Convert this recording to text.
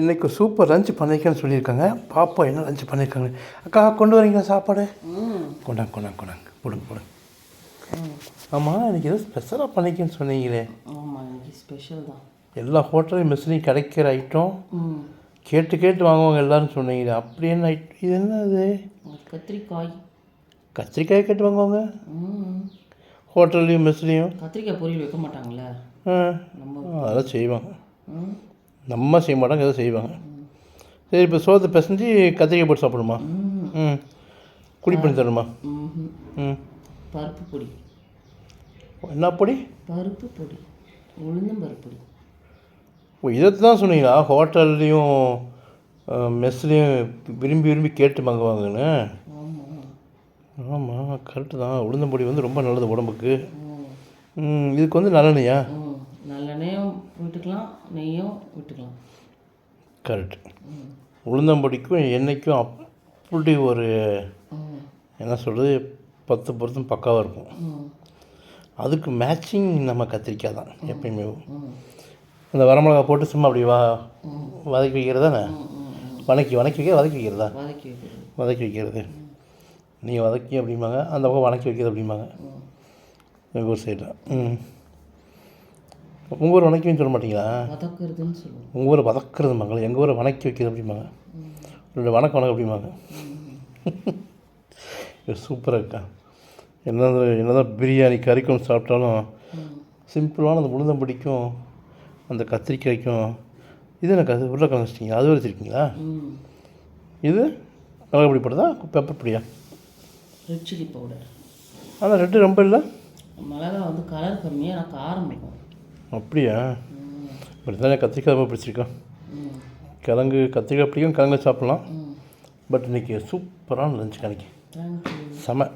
இன்றைக்கி super lunch பண்ணியிருக்கேன்னு சொல்லியிருக்காங்க. பாப்பா என்ன லஞ்ச் பண்ணியிருக்காங்க அக்கா கொண்டு வரீங்களா சாப்பாடு? ம் கொண்டாங்க கொண்டாங்க கொண்டாங்க. போடுங்க போடுங்க. ஆமாம் இன்றைக்கி ஏதோ ஸ்பெஷலாக பண்ணிக்கன்னு சொன்னீங்களே. ஆமாம் ஸ்பெஷல் தான். எல்லா ஹோட்டலையும் மெஸ்லையும் கிடைக்கிற ஐட்டம் கேட்டு கேட்டு வாங்குவாங்க எல்லாரும் சொன்னீங்களே. அப்படி என்ன ஐட்டம் இது என்ன அது? கத்திரிக்காய். கத்திரிக்காய் கேட்டு வாங்குவாங்க. ஹோட்டல்லையும் மெஸ்லேயும் கத்திரிக்காய் பொரியல் வைக்க மாட்டாங்களே ஆ அதெல்லாம் செய்வாங்க. நம்ம செய்ய மாட்டாங்க ஏதோ செய்வாங்க. சரி இப்போ சோத்தை பிசைஞ்சு கத்திரிக்காய் போட்டு சாப்பிடுமா? ம். குடி பண்ணி தரணுமா. ம். பருப்பு பொடி. என்ன பொடி? பருப்பு பொடி. உளுந்தம் பருப்பு பொடி. ஓ இதை தான் சொன்னீங்களா? ஹோட்டல்லையும் மெஸ்லேயும் விரும்பி விரும்பி கேட்டு வாங்குவாங்கன்னு. ஆமாம் கரெக்டு தான். உளுந்தம்பொடி வந்து ரொம்ப நல்லது உடம்புக்கு. இதுக்கு வந்து நல்லெண்ணெயா? ம் நல்லெண்ணெயும் விட்டுக்கலாம் நெய்யும் விட்டுக்கலாம். கரெக்ட். உளுந்தம்பொடிக்கும் எண்ணெய்க்கும் அப்படி ஒரு என்ன சொல்கிறது பத்து பொருத்தம் பக்காவாக இருக்கும். அதுக்கு மேட்சிங் நம்ம கத்திரிக்காய் தான் எப்பயுமே. அந்த வரமிளகா போட்டு சும்மா அப்படி வா வதக்கி வைக்கிறதா ம் வதக்கி வதக்கி வைக்க வதக்கி வைக்கிறதா? வதக்கி வைக்கிறது. நீங்கள் வதக்கி அப்படிம்பாங்க அந்த பக்கம் வதக்கி வைக்கிறது அப்படிம்பாங்க. எங்கள் ஊர் சைடில் ம். உங்கள் ஊர் வதக்கின்னு சொல்ல மாட்டீங்களா? வதக்குறதுன்னு சொல்லுவோம். உங்கள் ஊரை வதக்குறது மங்களம் எங்கள் ஊரை வணக்கி வைக்கிறது அப்படிம்பாங்க. ரெண்டு வணக்கம் வணக்கம் அப்படிம்பாங்க. இது சூப்பராக இருக்கா? என்ன என்னதான் பிரியாணி கறிக்கும் சாப்பிட்டாலும் சிம்பிளான அந்த உளுந்தம்படிக்கும் அந்த கத்திரிக்காய்க்கும் இது எனக்கு அது உருளைக்கிழங்கு வச்சிட்டிங்களா அது வச்சுருக்கீங்களா? இது மிளகா பொடி போட்டதா பெப்பர் பொடியா? ரெட் சில்லி பவுடர் ஆனால் ரெட்டு ரொம்ப இல்லை? மிளகா வந்து கலர் கம்மியாக ஆனால் காரம் இருக்கும் அப்படியா? இப்படி தான் கத்திரிக்காய் ரொம்ப பிடிச்சிருக்கோம். கிழங்கு கத்திரிக்காய் பிடிக்கும் கிழங்கு சாப்பிட்லாம். பட் இன்றைக்கி சூப்பரான லஞ்ச் கணக்கு செம.